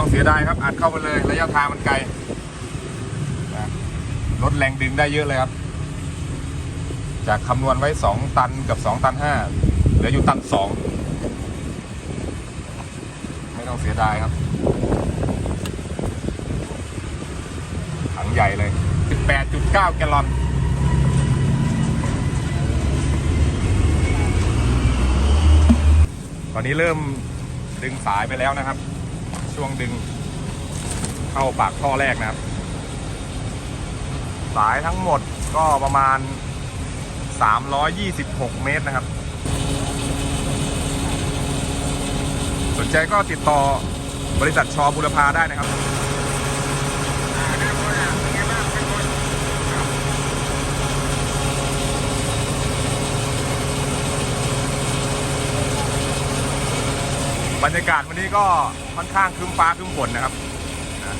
้องเสียดายครับอัดเข้าไปเลยระยะทางมันไกลนะลดแรงดึงได้เยอะเลยครับ จากคำนวณไว้ 2 ตันกับ 2 ตัน 5 เหลืออยู่ตัน 2 ไม่ต้องเสียดายครับถังใหญ่เลย 18.9 แกลลอนตอนนี้เริ่มดึงสายไปแล้วนะครับ ช่วงดึง เข้าปากท่อแรกนะครับ สายทั้งหมดก็ประมาณ 326 เมตรนะครับ สนใจก็ติดต่อบริษัทชอบุรพาได้นะครับ บ รรยากาศวันนี้ก็ค่อนข้างครึ้มฟ้าครึ้มฝนนะครับนะ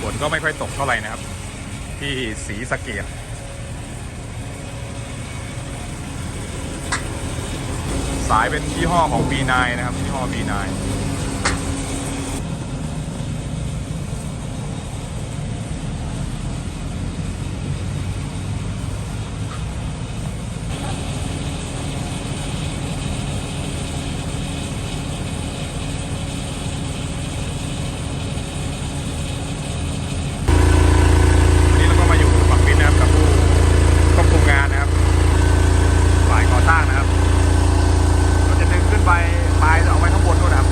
ฝนก็ไม่ค่อยตกเท่าไหร่นะครับ ที่สีสะเกดสายเป็นยี่ห้อของ B9 นะครับยี่ห้อ B9 วันนี้เราก็มาอยู่ฝั่งฟินนะครับกับผู้ควบคุมงานนะครับ ฝ่ายก่อสร้างนะครับเราจะดึงขึ้นไปปลายจะเอาไว้ข้างบนนู่นนะครับ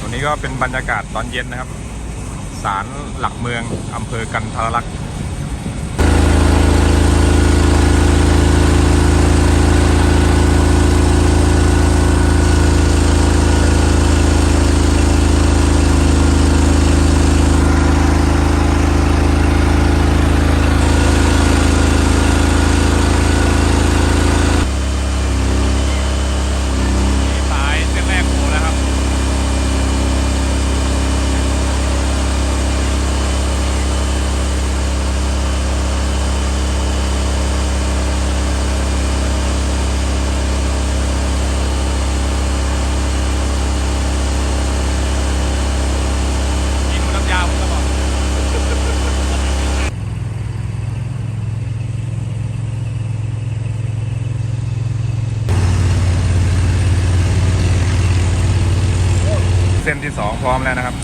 ตัวนี้ก็ เป็นบรรยากาศตอนเย็นนะครับ ศาลหลักเมืองอำเภอกันทรลักษณ์ สายเส้นแรกโผล่แล้วครับ กินน้ำยาผมก็บอกเสองพร้อมแล้วนะครับ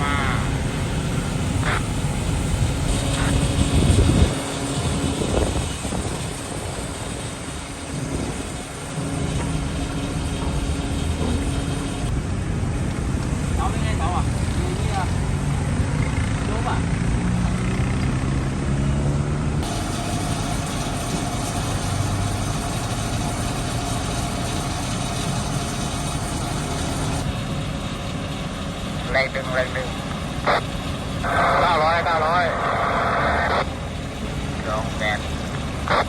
มา เขาไม่ให้เขาอะดูนี่อะรู้ป่ะ แรงดึงแรงดึงเก้าร้อยเก้าร้อยสองแปดอั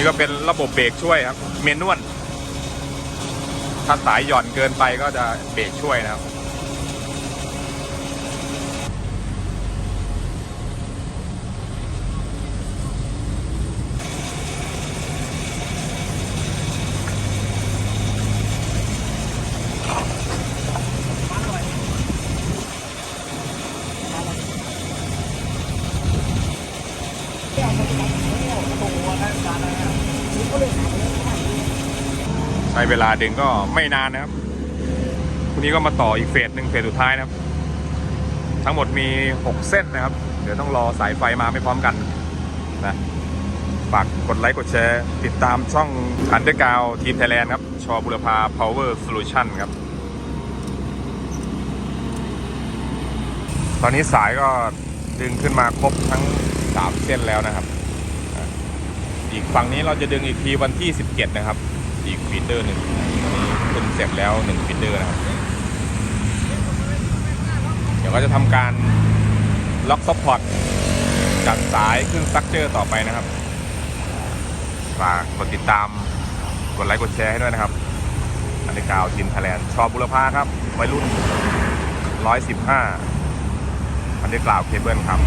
นนี้ก็เป็นระบบเบรกช่วยครับ เมนนวลถ้าสายหย่อนเกินไปก็จะเบรกช่วยนะครับ ใช้เวลาดึงก็ไม่นานนะครับพรุ่งนี้ก็มาต่ออีกเฟสหนึ่งเฟสสุดท้ายนะครับ ทั้งหมดมี 6 เส้นนะครับ เดี๋ยวต้องรอสายไฟมาไม่พร้อมกันนะฝากกดไลค์กดแชร์ ติดตามช่องอันเดอร์กาวทีมไทยแลนด์ครับ ชอบุรพา Power Solution ครับ ตอนนี้สายก็ดึงขึ้นมาครบทั้ง 3 เส้นแล้วนะครับ อีกฝั่งนี้เราจะดึงอีกทีวันที่ 17 นะครับ อีกฟีเดอร์หนึ่งนี้ขึ้นเสร็จแล้ว1ฟีเดอร์นะครับ เดี๋ยวก็จะทำการล็อกซัพพอร์ตจากสายขึ้นสตั๊กเจอร์ต่อไปนะครับ ฝากกดติดตาม กดไลค์กดแชร์ให้ด้วยนะครับอันนี้กาวทีมไทยแลนด์ชอบุรพาครับวัยรุ่น 115อันนี้กล่าวเคเบิลครับ